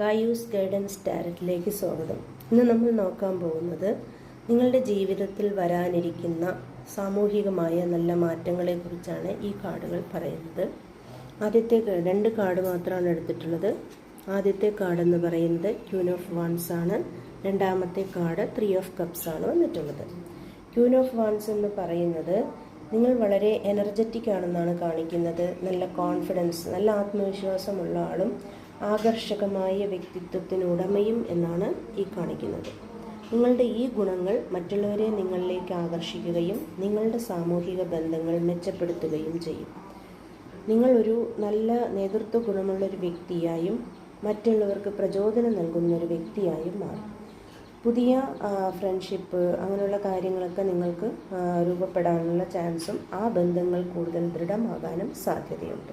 ഗായൂസ് guidance ഡയറക്റ്റിലേക്ക് സ്വാഗതം. ഇന്ന് നമ്മൾ നോക്കാൻ പോകുന്നത് നിങ്ങളുടെ ജീവിതത്തിൽ വരാനിരിക്കുന്ന സാമൂഹികമായ നല്ല മാറ്റങ്ങളെക്കുറിച്ചാണ് ഈ കാർഡുകൾ പറയുന്നത്. ആദ്യത്തെ രണ്ട് കാർഡ് മാത്രമാണ് എടുത്തിട്ടുള്ളത്. ആദ്യത്തെ കാർഡ് എന്ന് പറയുന്നത് ക്യൂൻ ഓഫ് വാൻസ് ആണ്. രണ്ടാമത്തെ കാർഡ് ത്രീ ഓഫ് കപ്സ് ആണ് വന്നിട്ടുള്ളത്. ക്യൂൻ ഓഫ് വാൻസ് എന്ന് പറയുന്നത് നിങ്ങൾ വളരെ എനർജറ്റിക് ആണെന്നാണ് കാണിക്കുന്നത്. നല്ല കോൺഫിഡൻസ് നല്ല ആത്മവിശ്വാസമുള്ള ആളും ആകർഷകമായ വ്യക്തിത്വത്തിന് ഉടമയും എന്നാണ് ഈ കാണിക്കുന്നത്. നിങ്ങളുടെ ഈ ഗുണങ്ങൾ മറ്റുള്ളവരെ നിങ്ങളിലേക്ക് ആകർഷിക്കുകയും നിങ്ങളുടെ സാമൂഹിക ബന്ധങ്ങൾ മെച്ചപ്പെടുത്തുകയും ചെയ്യും. നിങ്ങൾ ഒരു നല്ല നേതൃത്വ ഗുണമുള്ള ഒരു വ്യക്തിയായും മറ്റുള്ളവർക്ക് പ്രചോദനം നൽകുന്ന ഒരു വ്യക്തിയായും മാറും. പുതിയ ഫ്രണ്ട്ഷിപ്പ് അങ്ങനെയുള്ള കാര്യങ്ങളൊക്കെ നിങ്ങൾക്ക് രൂപപ്പെടാനുള്ള ചാൻസും ആ ബന്ധങ്ങൾ കൂടുതൽ ദൃഢമാകാനും സാധ്യതയുണ്ട്.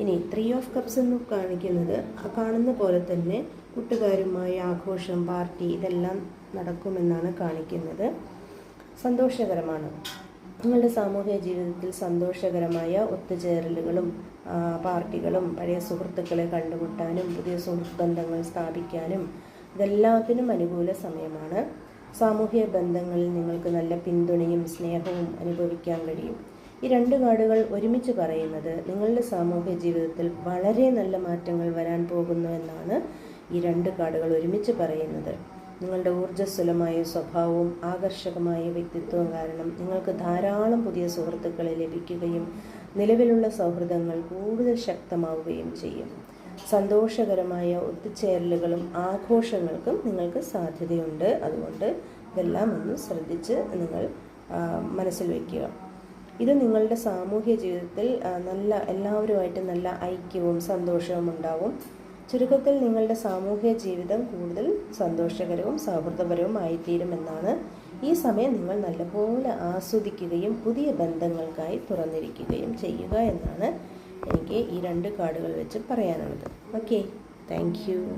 ഇനി ത്രീ ഓഫ് കപ്സ് എന്ന് കാണിക്കുന്നത് കാണുന്ന പോലെ തന്നെ കൂട്ടുകാരുമായി ആഘോഷം പാർട്ടി ഇതെല്ലാം നടക്കുമെന്നാണ് കാണിക്കുന്നത്. സന്തോഷകരമാണ്. നിങ്ങളുടെ സാമൂഹിക ജീവിതത്തിൽ സന്തോഷകരമായ ഒത്തുചേരലുകളും പാർട്ടികളും പഴയ സുഹൃത്തുക്കളെ കണ്ടുമുട്ടാനും പുതിയ സുഹൃത്ത് ബന്ധങ്ങൾ സ്ഥാപിക്കാനും ഇതെല്ലാത്തിനും അനുകൂല സമയമാണ്. സാമൂഹിക ബന്ധങ്ങളിൽ നിങ്ങൾക്ക് നല്ല പിന്തുണയും സ്നേഹവും അനുഭവിക്കാൻ കഴിയും. ഈ രണ്ട് കാർഡുകൾ ഒരുമിച്ച് പറയുന്നത് നിങ്ങളുടെ സാമൂഹ്യ ജീവിതത്തിൽ വളരെ നല്ല മാറ്റങ്ങൾ വരാൻ പോകുന്നു എന്നാണ് ഈ രണ്ട് കാർഡുകൾ ഒരുമിച്ച് പറയുന്നത്. നിങ്ങളുടെ ഊർജസ്വലമായ സ്വഭാവവും ആകർഷകമായ വ്യക്തിത്വവും കാരണം നിങ്ങൾക്ക് ധാരാളം പുതിയ സുഹൃത്തുക്കളെ ലഭിക്കുകയും നിലവിലുള്ള സൗഹൃദങ്ങൾ കൂടുതൽ ശക്തമാവുകയും ചെയ്യും. സന്തോഷകരമായ ഒത്തുചേരലുകളും ആഘോഷങ്ങൾക്കും നിങ്ങൾക്ക് സാധ്യതയുണ്ട്. അതുകൊണ്ട് ഇതെല്ലാം ഒന്ന് ശ്രദ്ധിച്ച് നിങ്ങൾ മനസ്സിൽ വയ്ക്കുക. ഇത് നിങ്ങളുടെ സാമൂഹ്യ ജീവിതത്തിൽ നല്ല എല്ലാവരുമായിട്ട് നല്ല ഐക്യവും സന്തോഷവും ഉണ്ടാവും. ചുരുക്കത്തിൽ നിങ്ങളുടെ സാമൂഹ്യ ജീവിതം കൂടുതൽ സന്തോഷകരവും സൗഹൃദപരവും ആയിത്തീരുമെന്നാണ് ഈ സമയം നിങ്ങൾ നല്ലപോലെ ആസ്വദിക്കുകയും പുതിയ ബന്ധങ്ങൾക്കായി തുറന്നിരിക്കുകയും ചെയ്യുക എന്നാണ് എനിക്ക് ഈ രണ്ട് കാർഡുകൾ വെച്ച് പറയാനുള്ളത്. Okay thank